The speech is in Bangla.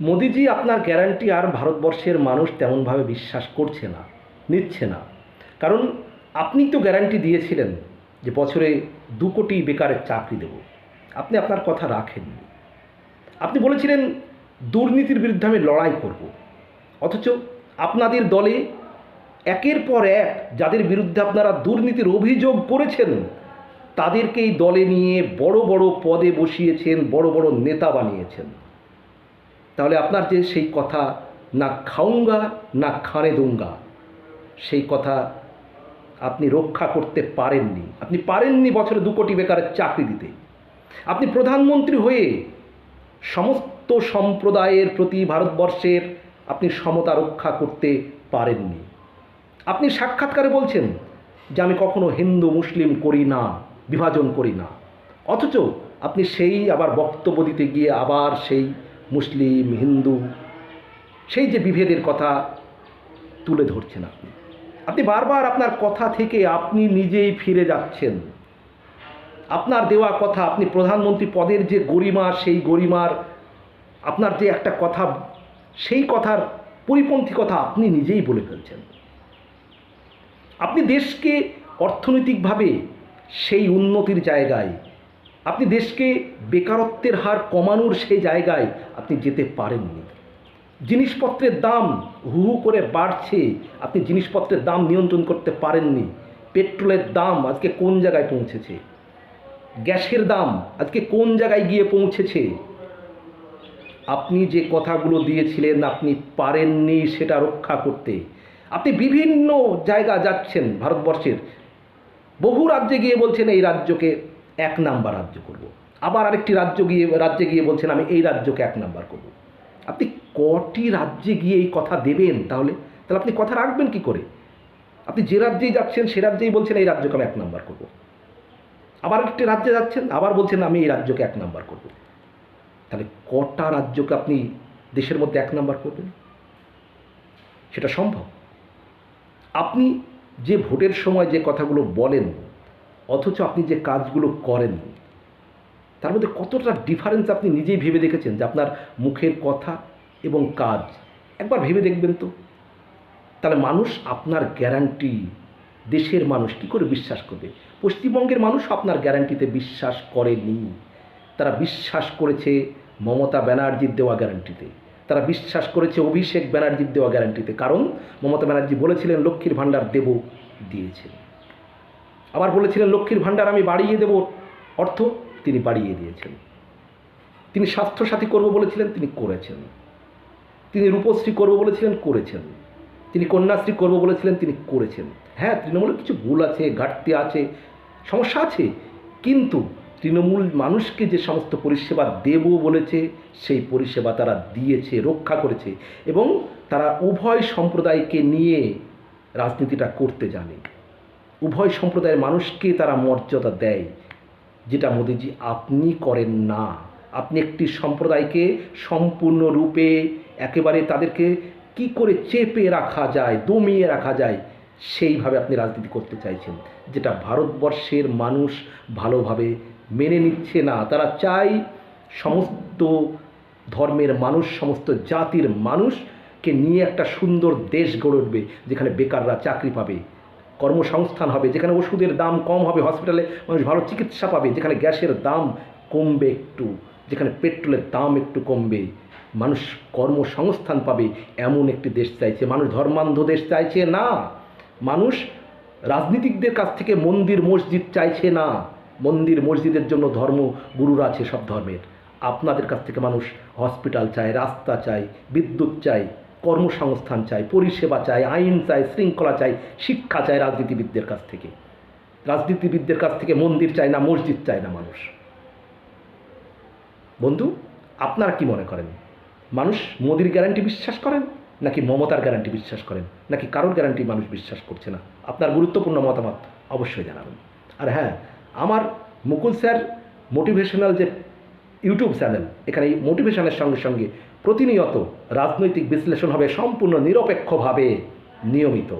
মোদিজি আপনার গ্যারান্টি আর ভারতবর্ষের মানুষ তেমনভাবে বিশ্বাস করছে না, নিচ্ছে না। কারণ আপনি তো গ্যারান্টি দিয়েছিলেন যে বছরে দু কোটি বেকারের চাকরি দেব। আপনি আপনার কথা রাখেননি। আপনি বলেছিলেন দুর্নীতির বিরুদ্ধে আমি লড়াই করব। অথচ আপনাদের দলে একের পর এক যাদের বিরুদ্ধে আপনারা দুর্নীতির অভিযোগ করেছেন তাদেরকেই দলে নিয়ে বড় বড় পদে বসিয়েছেন, বড় বড় নেতা বানিয়েছেন। তাহলে আপনার যে সেই কথা, না খাউঙ্গা না খানে দুঙ্গা সেই কথা আপনি রক্ষা করতে পারেননি। আপনি পারেননি বছরে দু কোটি বেকারের চাকরি দিতে। আপনি প্রধানমন্ত্রী হয়ে সমস্ত সম্প্রদায়ের প্রতি ভারতবর্ষের আপনি সমতা রক্ষা করতে পারেননি। আপনি সাক্ষাৎকারে বলছেন যে, আমি কখনো হিন্দু, মুসলিম করি না, বিভাজন করি না। অথচ আপনি সেই আবার বক্তব্য দিতে গিয়ে আবার সেই মুসলিম, হিন্দু, সেই যে বিভেদের কথা তুলে ধরছেন আপনি। আপনি বারবার আপনার কথা থেকে আপনি নিজেই ফিরে যাচ্ছেন। আপনার দেওয়া কথা আপনি প্রধানমন্ত্রী পদের যে গরিমা, সেই গরিমার আপনার যে একটা কথা, সেই কথার পরিপন্থী কথা আপনি নিজেই বলে ফেলছেন। আপনি দেশকে অর্থনৈতিকভাবে সেই উন্নতির জায়গায় আপনি দেশকে বেকারত্বের হার কমানোর সেই জায়গায় আপনি যেতে পারেননি। জিনিসপত্রের দাম হু করে বাড়ছে, আপনি জিনিসপত্রের দাম নিয়ন্ত্রণ করতে পারেননি। পেট্রোলের দাম আজকে কোন জায়গায় পৌঁছেছে? গ্যাসের দাম আজকে কোন জায়গায় গিয়ে পৌঁছেছে? আপনি যে কথাগুলো দিয়েছিলেন, আপনি পারেননি সেটা রক্ষা করতে। আপনি বিভিন্ন জায়গা যাচ্ছেন ভারতবর্ষের। বহু রাজ্যে গিয়ে বলছেন এই রাজ্যকে এক নাম্বার রাজ্য করব। আবার আরেকটি রাজ্য গিয়ে, রাজ্যে গিয়ে বলছেন, আমি এই রাজ্যকে এক নাম্বার করব। আপনি কটি রাজ্যে গিয়ে এই কথা দেবেন তাহলে তাহলে আপনি কথা রাখবেন কি করে আপনি যে রাজ্যেই যাচ্ছেন, সে রাজ্যেই বলছেন, এই রাজ্যকে আমি এক নাম্বার করব। আবার একটি রাজ্যে যাচ্ছেন, আবার বলছেন, আমি এই রাজ্যকে এক নাম্বার করব। তাহলে কটা রাজ্যকে আপনি দেশের মধ্যে এক নাম্বার করবেন সেটা সম্ভব আপনি যে ভোটের সময় যে কথাগুলো বলেন অথচ আপনি যে কাজগুলো করেন, তার মধ্যে কতটা ডিফারেন্স আপনি নিজেই ভেবে দেখেছেন যে আপনার মুখের কথা এবং কাজ? একবার ভেবে দেখবেন তো। তাহলে মানুষ আপনার গ্যারান্টি দেশের মানুষ কি করে বিশ্বাস করবে? পশ্চিমবঙ্গের মানুষ আপনার গ্যারান্টিতে বিশ্বাস করেনি। তারা বিশ্বাস করেছে মমতা ব্যানার্জির দেওয়া গ্যারান্টিতে তারা বিশ্বাস করেছে অভিষেক ব্যানার্জির দেওয়া গ্যারান্টিতে কারণ মমতা ব্যানার্জি বলেছিলেন, লক্ষ্মীর ভাণ্ডার দেব, দিয়েছেন। আবার বলেছিলেন, লক্ষ্মীর ভাণ্ডার আমি বাড়িয়ে দেব। অর্থ তিনি বাড়িয়ে দিয়েছেন। তিনি স্বাস্থ্যসাথী করব বলেছিলেন, তিনি করেছেন। তিনি রূপশ্রী করব বলেছিলেন, করেছেন। তিনি কন্যাশ্রী করব বলেছিলেন, তিনি করেছেন। হ্যাঁ তৃণমূলের কিছু ভুল আছে, ঘাটতি আছে, সমস্যা আছে। কিন্তু তৃণমূল মানুষকে যে সমস্ত পরিষেবা দেব বলেছে, সেই পরিষেবা তারা দিয়েছে, রক্ষা করেছে এবং তারা উভয় সম্প্রদায়কে নিয়ে রাজনীতিটা করতে জানে। উভয় সম্প্রদায়ের মানুষকে তারা মর্যাদা দেয়। যেটা মোদিজি, আপনি করেন না। আপনি একটি সম্প্রদায়কে সম্পূর্ণরূপে একেবারে তাদেরকে কি করে চেপে রাখা যায়, দমিয়ে রাখা যায়, সেইভাবে আপনি রাজনীতি করতে চাইছেন। যেটা ভারতবর্ষের মানুষ ভালোভাবে মেনে নিচ্ছে না। তারা চায় সমস্ত ধর্মের মানুষ, সমস্ত জাতির মানুষকে নিয়ে একটা সুন্দর দেশ গড়ে উঠবে, যেখানে বেকাররা চাকরি পাবে। কর্মসংস্থান হবে, যেখানে ওষুধের দাম কম হবে হসপিটালে মানুষ ভালো চিকিৎসা পাবে, যেখানে গ্যাসের দাম কমবে একটু, যেখানে পেট্রোলের দাম একটু কমবে, মানুষ কর্মসংস্থান পাবে, এমন একটি দেশ চাইছে। মানুষ ধর্মান্ধ দেশ চাইছে না, মানুষ রাজনীতিকদের কাছ থেকে মন্দির, মসজিদ চাইছে না, মন্দির, মসজিদের জন্য ধর্ম গুরুরা আছে সব ধর্মের। আপনাদের কাছ থেকে মানুষ হসপিটাল চায়, রাস্তা চায়, বিদ্যুৎ চায় কর্মসংস্থান চাই, পরিষেবা চাই, আইন চাই, শৃঙ্খলা চাই, শিক্ষা চায় রাজনীতিবিদদের কাছ থেকে। রাজনীতিবিদদের কাছ থেকে মন্দির চায় না, মসজিদ চায় না মানুষ। বন্ধু, আপনারা কি মনে করেন? মানুষ মোদির গ্যারান্টি বিশ্বাস করেন, নাকি মমতার গ্যারান্টি বিশ্বাস করেন, নাকি কারোর গ্যারান্টি মানুষ বিশ্বাস করছে না? আপনার গুরুত্বপূর্ণ মতামত অবশ্যই জানাবেন। আর হ্যাঁ আমার মুকুল স্যার মোটিভেশনাল যে ইউটিউব চ্যানেল। এখানে এই মোটিভেশনের সঙ্গে সঙ্গে প্রতিনিয়ত রাজনৈতিক বিশ্লেষণ হবে সম্পূর্ণ নিরপেক্ষভাবে নিয়মিত।